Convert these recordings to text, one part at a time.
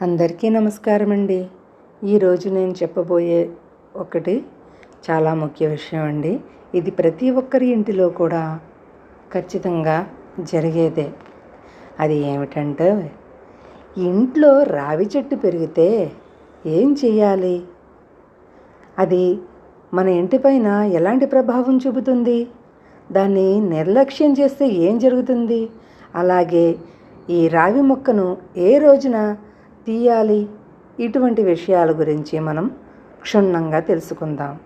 అందరికీ నమస్కారం అండి ఈరోజు నేను చెప్పబోయే ఒకటి చాలా ముఖ్య విషయం అండి. ఇది ప్రతి ఒక్కరి ఇంటిలో కూడా ఖచ్చితంగా జరిగేదే. అది ఏమిటంటే ఇంట్లో రావి చెట్టు పెరిగితే ఏం చేయాలి అది మన ఇంటిపైన ఎలాంటి ప్రభావం చూపుతుంది? దాన్ని నిర్లక్ష్యం చేస్తే ఏం జరుగుతుంది? అలాగే ఈ రావి మొక్కను ఏ రోజున తీయాలి. ఇటువంటి విషయాల గురించి మనం క్షుణ్ణంగా తెలుసుకుందాం.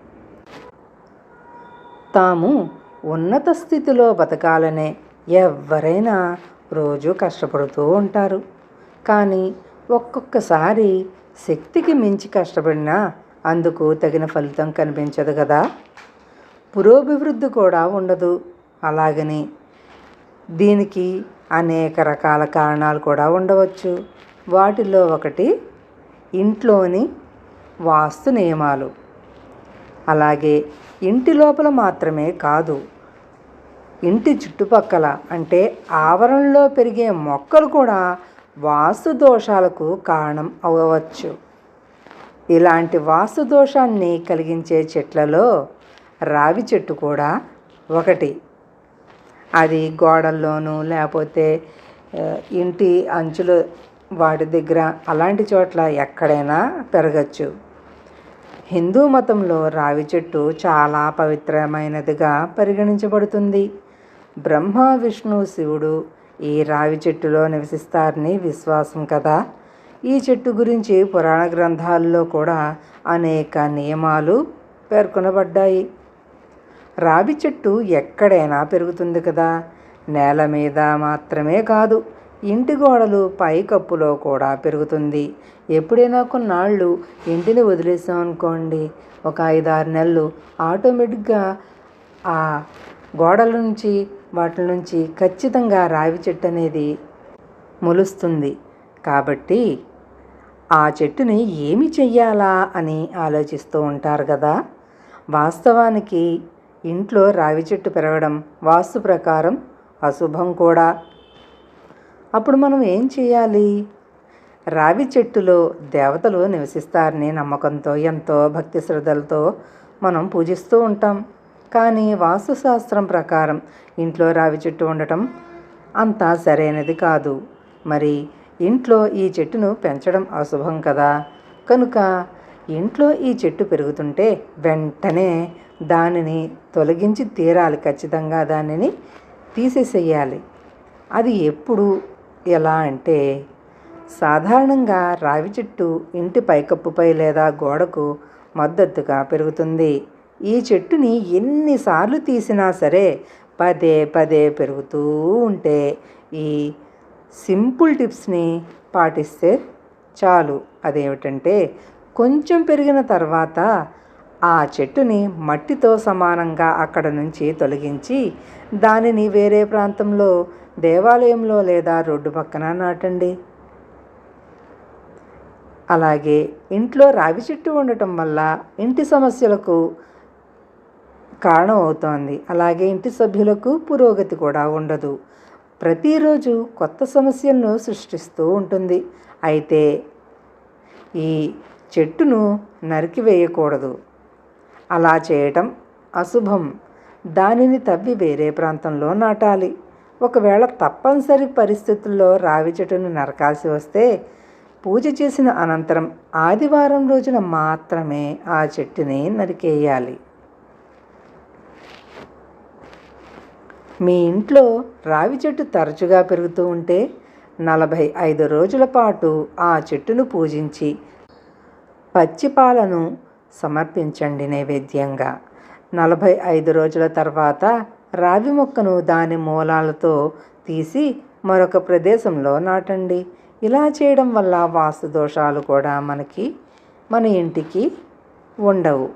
తాము ఉన్నత స్థితిలో బతకాలనే ఎవరైనా రోజు కష్టపడుతూ ఉంటారు. కానీ ఒక్కొక్కసారి శక్తికి మించి కష్టపడినా అందుకు తగిన ఫలితం కనిపించదు కదా. పురోభివృద్ధి కూడా ఉండదు. అలాగని దీనికి అనేక రకాల కారణాలు కూడా ఉండవచ్చు. వాటిలో ఒకటి ఇంట్లోని వాస్తు నియమాలు. అలాగే ఇంటి లోపల మాత్రమే కాదు ఇంటి చుట్టుపక్కల అంటే ఆవరణలో పెరిగే మొక్కలు కూడా వాస్తు దోషాలకు కారణం అవ్వవచ్చు. ఇలాంటి వాస్తు దోషాన్ని కలిగించే చెట్లలో రావి చెట్టు కూడా ఒకటి. అది గోడల్లోనూ లేకపోతే ఇంటి అంచులు వాటి దగ్గర అలాంటి చోట్ల ఎక్కడైనా పెరగచ్చు. హిందూ మతంలో రావి చెట్టు చాలా పవిత్రమైనదిగా పరిగణించబడుతుంది. బ్రహ్మ విష్ణు శివుడు ఈ రావి చెట్టులో నివసిస్తారని విశ్వాసం కదా? ఈ చెట్టు గురించి పురాణ గ్రంథాల్లో కూడా అనేక నియమాలు పేర్కొనబడ్డాయి. రావి చెట్టు ఎక్కడైనా పెరుగుతుంది కదా? నేల మీద మాత్రమే కాదు ఇంటి గోడలు పైకప్పులో కూడా పెరుగుతుంది. ఎప్పుడైనా కొన్నాళ్ళు ఇంటిని వదిలేసాం అనుకోండి. ఒక ఐదారు నెలలు ఆటోమేటిక్గా ఆ గోడల నుంచి వాటి నుంచి ఖచ్చితంగా రావి చెట్టు అనేది మొలుస్తుంది. కాబట్టి ఆ చెట్టుని ఏమి చెయ్యాలా అని ఆలోచిస్తూ ఉంటారు కదా. వాస్తవానికి ఇంట్లో రావి చెట్టు పెరగడం వాస్తు ప్రకారం అశుభం కూడా. అప్పుడు మనం ఏం చేయాలి? రావి చెట్టులో దేవతలు నివసిస్తారని నమ్మకంతో ఎంతో భక్తి శ్రద్ధలతో మనం పూజిస్తూ ఉంటాం. కానీ వాస్తుశాస్త్రం ప్రకారం ఇంట్లో రావి చెట్టు ఉండటం అంతా సరైనది కాదు. మరి ఇంట్లో ఈ చెట్టును పెంచడం అశుభం కదా? కనుక ఇంట్లో ఈ చెట్టు పెరుగుతుంటే వెంటనే దానిని తొలగించి తీరాలి. ఖచ్చితంగా దానిని తీసేసేయాలి. అది ఎప్పుడు ఎలా అంటే సాధారణంగా రావి చెట్టు ఇంటి పైకప్పుపై లేదా గోడకు మద్దతుగా పెరుగుతుంది. ఈ చెట్టుని ఎన్నిసార్లు తీసినా సరే పదే పదే పెరుగుతూ ఉంటే ఈ సింపుల్ టిప్స్ని పాటిస్తే చాలు. అదేమిటంటే కొంచెం పెరిగిన తర్వాత ఆ చెట్టుని మట్టితో సమానంగా అక్కడ నుంచి తొలగించి దానిని వేరే ప్రాంతంలో దేవాలయంలో లేదా రోడ్డు పక్కన నాటండి. అలాగే ఇంట్లో రావి చెట్టు ఉండటం వల్ల ఇంటి సమస్యలకు కారణం అవుతోంది అలాగే ఇంటి సభ్యులకు పురోగతి కూడా ఉండదు. ప్రతిరోజు కొత్త సమస్యలను సృష్టిస్తూ ఉంటుంది. అయితే ఈ చెట్టును నరికివేయకూడదు. అలా చేయటం అశుభం. దానిని తవ్వి వేరే ప్రాంతంలో నాటాలి. ఒకవేళ తప్పనిసరి పరిస్థితుల్లో రావి చెట్టును నరకాల్సి వస్తే పూజ చేసిన అనంతరం ఆదివారం రోజున మాత్రమే ఆ చెట్టుని నరికేయాలి. మీ ఇంట్లో రావి చెట్టు తరచుగా పెరుగుతూ ఉంటే నలభై ఐదు రోజుల పాటు ఆ చెట్టును పూజించి పచ్చి పాలను సమర్పించండి నైవేద్యంగా. నలభై ఐదు రోజుల తర్వాత రావి మొక్కను దాని మూలాలతో తీసి మరొక ప్రదేశంలో నాటండి. ఇలా చేయడం వల్ల వాస్తు దోషాలు కూడా మనకి మన ఇంటికి ఉండవు.